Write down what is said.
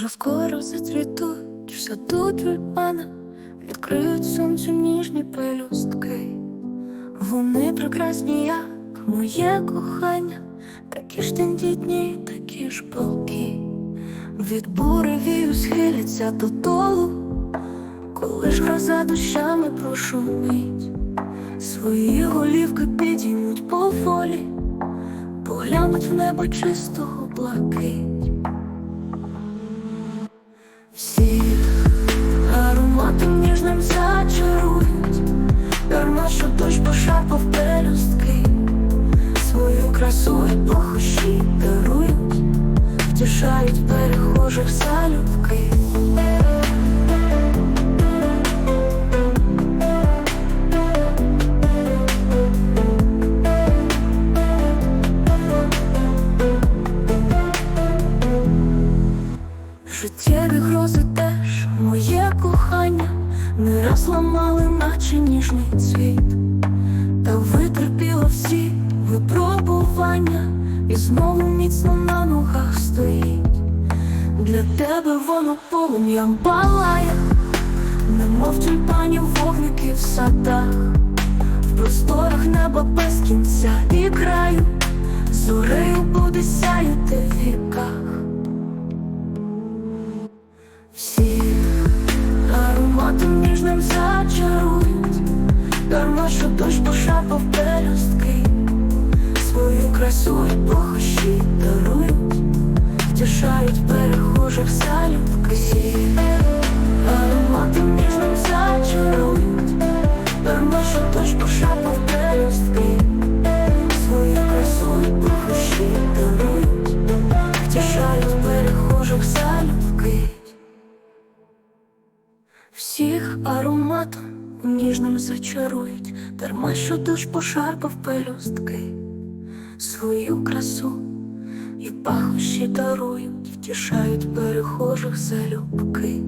Вже скоро зацвітуть в саду тюльпани, відкриють сонцю ніжні пелюстки. Вони прекрасні, як моє кохання, такі ж тендітні, такі ж палкі. Від бури вію схиляться додолу, коли ж гроза дощами прошумить, свої голівки підіймуть поволі, поглянуть в небо чистого блакить. Втішають перехожих залюбки. Життєві грози теж моє кохання, не раз ламали, наче ніжний цвіт, та витерпіло всі випробування, і знову міцно на ногах стоїть. Для тебе воно полум'ям палає, немов тюльпанів вогники в садах, в просторах неба без кінця і краю, зорею буде сяяти в віках. Всіх ароматом ніжним зачарують, дарма, що дощ пошапав пелюстки, свою красу і похощі Всіх ароматом ніжним зачарують, дарма що душ пошарпав пелюстки, свою красу і пахощі дарують, втішають перехожих залюбки.